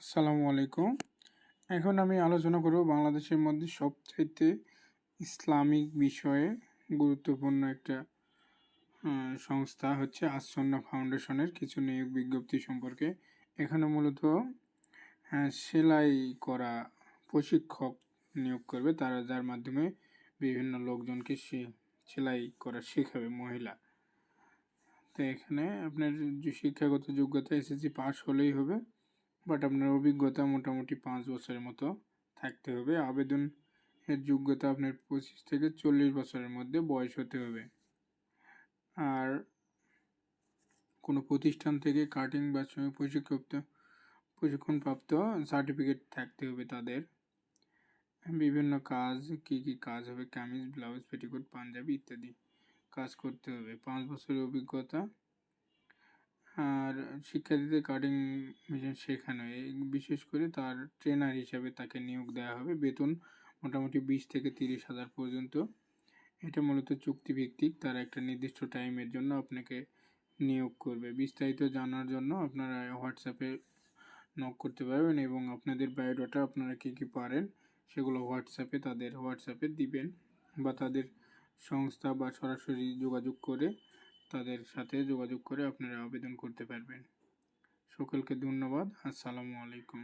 আসসালামু আলাইকুম। এখন আমি আলোচনা করব বাংলাদেশের মধ্যে সবচাইতে ইসলামিক বিষয়ে গুরুত্বপূর্ণ একটা সংস্থা হচ্ছে আসন্না ফাউন্ডেশনের কিছু নিয়োগ বিজ্ঞপ্তি সম্পর্কে। এখানে মূলত সেলাই করা প্রশিক্ষক নিয়োগ করবে। তারা, যার মাধ্যমে বিভিন্ন লোকজনকে সে সেলাই করা শেখাবে, মহিলা। তো এখানে আপনার শিক্ষাগত যোগ্যতা এসএসসি পাস হলেই হবে। বাট আপনার অভিজ্ঞতা মোটামুটি পাঁচ বছরের মতো থাকতে হবে। আবেদন এর যোগ্যতা আপনার পঁচিশ থেকে চল্লিশ বছরের মধ্যে বয়স হতে হবে। আর কোনো প্রতিষ্ঠান থেকে কাটিং বা সঙ্গে প্রশিক্ষপ্ত প্রশিক্ষণপ্রাপ্ত সার্টিফিকেট থাকতে হবে তাদের। বিভিন্ন কাজ, কি কি কাজ হবে, কামিজ, ব্লাউজ, পেটিকোট, পাঞ্জাবি ইত্যাদি কাজ করতে হবে। পাঁচ বছরের অভিজ্ঞতা আর শিক্ষার্থীদের কাটিং মেশিন শেখানো বিশেষ করে তার ট্রেনার হিসাবে তাকে নিয়োগ দেওয়া হবে। বেতন মোটামুটি বিশ থেকে তিরিশ হাজার পর্যন্ত। এটা মূলত চুক্তিভিত্তিক, তার একটা নির্দিষ্ট টাইমের জন্য আপনাকে নিয়োগ করবে। বিস্তারিত জানার জন্য আপনারা হোয়াটসঅ্যাপে নক করতে পারবেন এবং আপনাদের বায়োডাটা আপনারা কী কী পারেন সেগুলো হোয়াটসঅ্যাপে তাদের হোয়াটসঅ্যাপে দিবেন বা তাদের সংস্থা বা সরাসরি যোগাযোগ করে তাদের সাথে যোগাযোগ করে আপনারা আবেদন করতে পারবেন। সকলকে ধন্যবাদ। আসসালামু আলাইকুম।